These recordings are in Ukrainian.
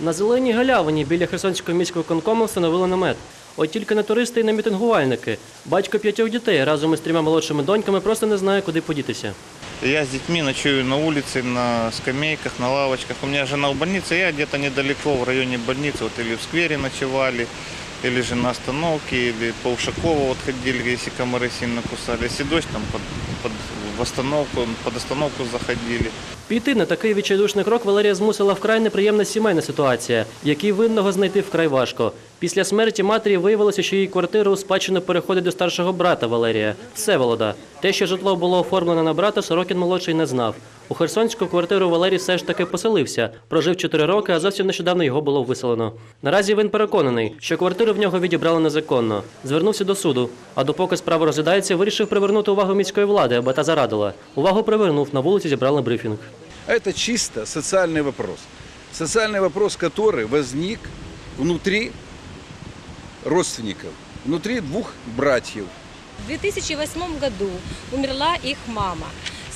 На зеленій галявині біля Херсонського міського конкому встановили намет. От тільки на туристи і на мітингувальники. Батько п'ятьох дітей разом із трьома молодшими доньками просто не знає, куди подітися. Я з дітьми ночую на вулиці, на скамейках, на лавочках. У мене жена в больниці, я где-то недалеко в районі больниці, от і в сквері ночевали, или же на остановке, или по Ушакову вот ходили, если комары сильно кусали. Если дождь, там под, под, в остановку, под остановку заходили. Піти на такий відчайдушний крок Валерія змусила вкрай неприємна сімейна ситуація, якій винного знайти вкрай важко. Після смерті матері виявилося, що її квартира у спадщину переходить до старшого брата Валерія Всеволода. Те, що житло було оформлено на брата, Сорокін молодший не знав. У Херсонську квартиру Валерій все ж таки поселився. Прожив 4 роки, а зовсім нещодавно його було виселено. Наразі він переконаний, що квартиру в нього відібрали незаконно. Звернувся до суду. А допоки справа розглядається, вирішив привернути увагу міської влади, аби та зарадила. Увагу привернув. На вулиці зібрали брифінг. А Это чисто социальный вопрос. Социальный вопрос, который возник внутри родственников, внутри двух братьев. В 2008 году умерла их мама.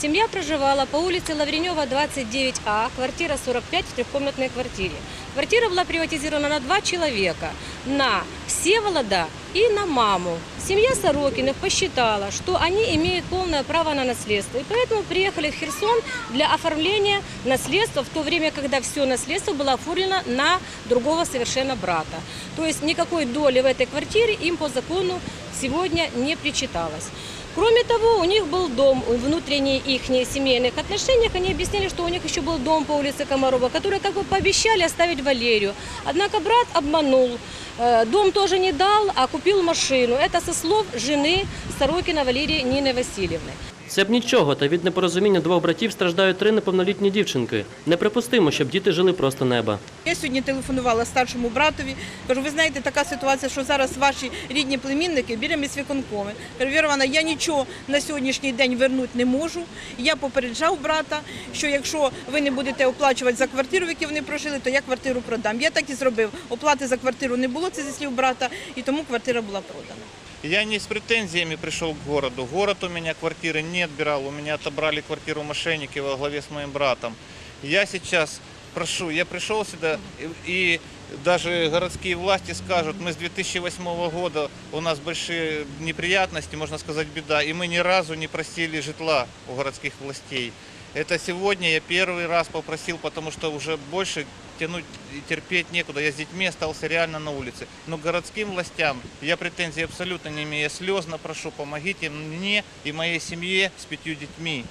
Семья проживала по улице Лавренева, 29А, квартира 45 в трехкомнатной квартире. Квартира была приватизирована на два человека, на Всеволода и на маму. Семья Сорокиных посчитала, что они имеют полное право на наследство, и поэтому приехали в Херсон для оформления наследства в то время, когда все наследство было оформлено на другого совершенно брата. То есть никакой доли в этой квартире им по закону сегодня не причиталось. Кроме того, у них был дом, внутренние их семейных отношениях, они объяснили, что у них еще был дом по улице Комарова, который как бы пообещали оставить Валерию. Однако брат обманул, Э, дом тоже не дал, а купил машину. Это со слов жены Сорокина Валерии Нины Васильевны. Це б нічого, та від непорозуміння двох братів страждають три неповнолітні дівчинки. Неприпустимо, щоб діти жили просто неба. Я сьогодні телефонувала старшому братові. Кажу, ви знаєте, така ситуація, що зараз ваші рідні племінники біля міськвиконкоми. Кажу, Віра я нічого на сьогоднішній день вернути не можу. Я попереджав брата, що якщо ви не будете оплачувати за квартиру, в якій вони прожили, то я квартиру продам. Я так і зробив. Оплати за квартиру не було, це зі слів брата, і тому квартира була продана. Я не с претензиями пришел к городу. Город у меня квартиры не отбирал. У меня отобрали квартиру мошенники во главе с моим братом. Я сейчас прошу, я пришел сюда, и, и даже городские власти скажут, мы с 2008 года, у нас большие неприятности, можно сказать, беда, и мы ни разу не просили житла у городских властей. Это сегодня я первый раз попросил, потому что уже больше тянуть и терпеть некуда. Я с детьми остался реально на улице. Но городским властям я претензий абсолютно не имею. Я слезно прошу, помогите мне и моей семье с пятью детьми.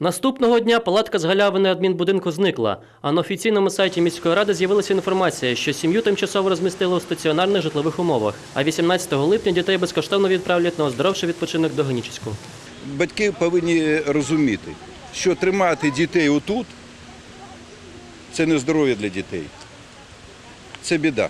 Наступного дня палатка з галявини адмінбудинку зникла, а на офіційному сайті міської ради з'явилася інформація, що сім'ю тимчасово розмістили у стаціонарних житлових умовах, а 18 липня дітей безкоштовно відправлять на оздоровчий відпочинок до Генічеську. Батьки повинні розуміти, що тримати дітей отут це не здоров'я для дітей, це біда.